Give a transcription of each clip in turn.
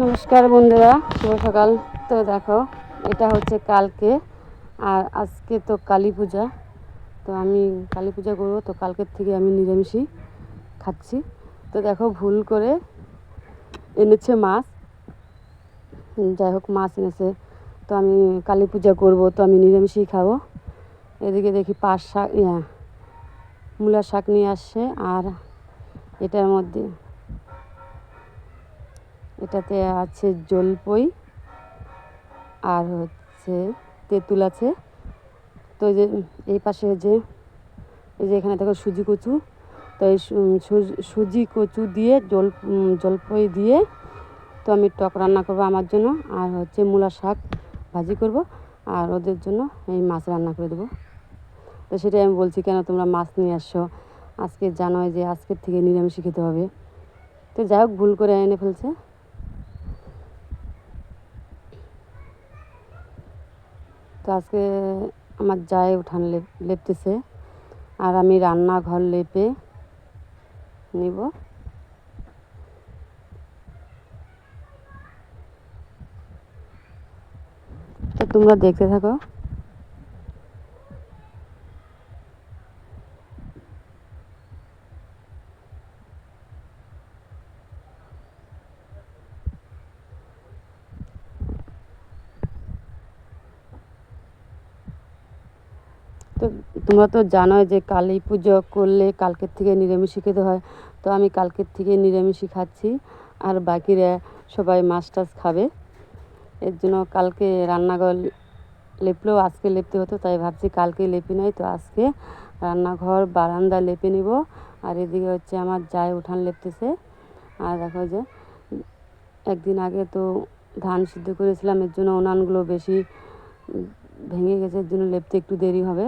নমস্কার বন্ধুরা, শুভ সকাল। তো দেখো, এটা হচ্ছে কালকে, আর আজকে তো কালী পূজা। তো আমি কালী পূজা করব, তো কালকের থেকে আমি নিরামিষই খাচ্ছি। তো দেখো, ভুল করে এনেছে মাছ। যাই হোক, মাছ এনেছে। তো আমি কালী পূজা করব, তো আমি নিরামিষই খাব। এদিকে দেখি পাট শাক, ইয়া, মূলা শাক নিয়ে আসছে, আর এটার মধ্যে এটাতে আছে জলপই আর হচ্ছে তেঁতুল আছে। তো যে, এই পাশে যে, এই যে এখানে দেখো সুজি কচু। তো এই সুজি কচু দিয়ে জল জলপই দিয়ে তো আমি টক রান্না করব আমার জন্য। আর হচ্ছে মূলা শাক ভাজি করব। আর ওদের জন্য এই মাছ রান্না করে দেবো। তো সেটাই আমি বলছি, কেন তোমরা মাছ নিয়ে আসছো? আজকে জানোই যে আজকের থেকে নিরামিষ খেতে হবে। তো যাই হোক, ভুল করে এনে ফেলছে। তো আজকে আমার যায় উঠান লেপ লেপতেছে। আর আমি রান্নাঘর লেপে নিব। তো তোমরা দেখতে থাকো। তো তোমরা তো জানোই যে কালী পুজো করলে কালকের থেকে নিরামিষই খেতে হয়। তো আমি কালকের থেকে নিরামিষই খাচ্ছি আর বাকিরা সবাই মাছ টাছ খাবে। এর জন্য কালকে রান্নাঘর লেপলেও আজকে লেপতে হতো, তাই ভাবছি কালকে লেপি নাই তো আজকে রান্নাঘর, বারান্দা লেপে নিব। আর এদিকে হচ্ছে আমার যায় উঠান লেপতেছে। আর দেখো যে একদিন আগে তো ধান সিদ্ধ করেছিলাম, এর জন্য উনানগুলো বেশি ভেঙে গেছে, এর জন্য লেপতে একটু দেরি হবে।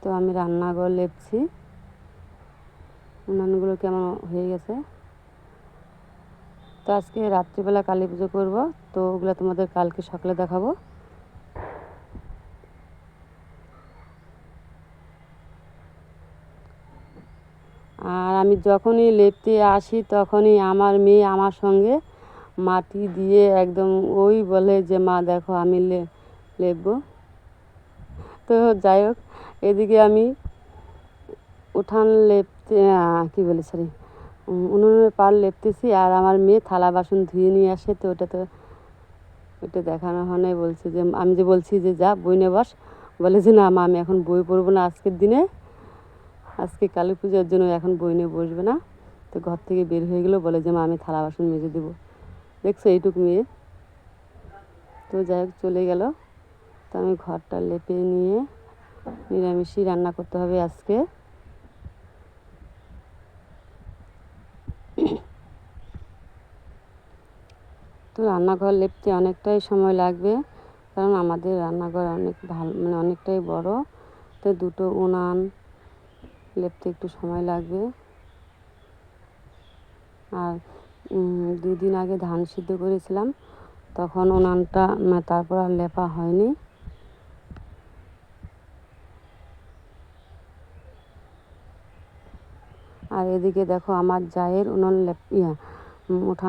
তো আমি রান্নাঘর লেপছি। উনানগুলো কেমন হয়ে গেছে? তো আজকে রাত্রিবেলা কালী পুজো করব, তো ওগুলো তোমাদের কালকে সকালে দেখাবো। আর আমি যখনই লেপতে আসি, তখনই আমার মেয়ে আমার সঙ্গে মাটি দিয়ে একদম ওই বলে যে, মা, দেখো আমি লেপবো। তো যাই হোক এদিকে আমি উঠান লেপতে কী বলি সরি উনুনের পার লেপতেছি আর আমার মেয়ে থালা বাসন ধুয়ে নিয়ে আসে, তো ওটা তো, ওটা দেখানো হয় বলছে যে, আমি যে বলছি যে, যা, বই নে বস। বলে যে, না, মা, আমি এখন বই পড়ব না আজকের দিনে। আজকে কালী পুজোর জন্য এখন বই নিয়ে বসবে না। তো ঘর থেকে বের হয়ে গেলো, বলে যে, মা, আমি থালা বাসন মেজে দেবো। দেখছ, এইটুকু মেয়ে। তো যাই হোক, চলে গেল। তো আমি ঘরটা লেপে নিয়ে নিরামিষই রান্না করতে হবে আজকে। তো রান্নাঘর লেপতে অনেকটাই সময় লাগবে, কারণ আমাদের রান্নাঘর অনেক ভালো মানে অনেকটাই বড়। তো দুটো উনান লেপতে একটু সময় লাগবে। আর দুদিন আগে ধান সিদ্ধ করেছিলাম, তখন উনানটা মানে তারপর আর লেপা হয়নি। আর এদিকে দেখো আমার জায়ের উনুন ইয়া উঠান